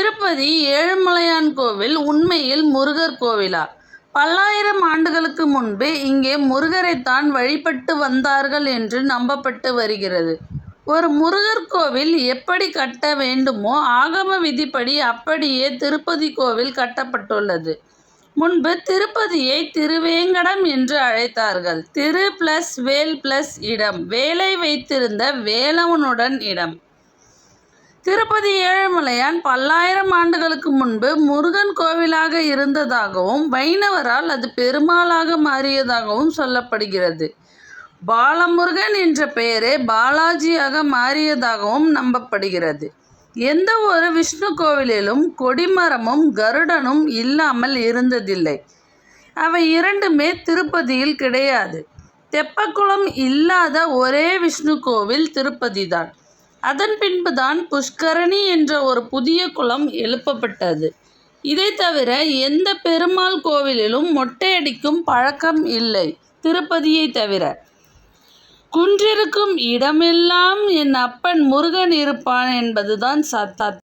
திருப்பதி ஏழுமலையான் கோவில் உண்மையில் முருகர் கோவிலா? பல்லாயிரம் ஆண்டுகளுக்கு முன்பு இங்கே முருகரைத்தான் வழிபட்டு வந்தார்கள் என்று நம்பப்பட்டு வருகிறது. ஒரு முருகர் கோவில் எப்படி கட்ட வேண்டுமோ ஆகம விதிப்படி அப்படியே திருப்பதி கோவில் கட்டப்பட்டுள்ளது. முன்பு திருப்பதியை திருவேங்கடம் என்று அழைத்தார்கள். திரு பிளஸ் வேல் பிளஸ் இடம் வேலை வைத்திருந்த வேலவனுடன் இடம். திருப்பதி ஏழுமலையான் பல்லாயிரம் ஆண்டுகளுக்கு முன்பு முருகன் கோவிலாக இருந்ததாகவும் வைணவரால் அது பெருமாளாக மாறியதாகவும் சொல்லப்படுகிறது. பாலமுருகன் என்ற பெயரே பாலாஜியாக மாறியதாகவும் நம்பப்படுகிறது. எந்த ஒரு விஷ்ணு கோவிலிலும் கொடிமரமும் கருடனும் இல்லாமல் இருந்ததில்லை. அவை இரண்டுமே திருப்பதியில் கிடையாது. தெப்பக்குளம் இல்லாத ஒரே விஷ்ணு கோவில் திருப்பதிதான். அதன் பின்புதான் புஷ்கரணி என்ற ஒரு புதிய குளம் எழுப்பப்பட்டது. இதை தவிர எந்த பெருமாள் கோவிலிலும் மொட்டையடிக்கும் பழக்கம் இல்லை. திருப்பதியை தவிர. குன்றிருக்கும் இடமெல்லாம் என் அப்பன் முருகன் இருப்பான் என்பதுதான் சத்தா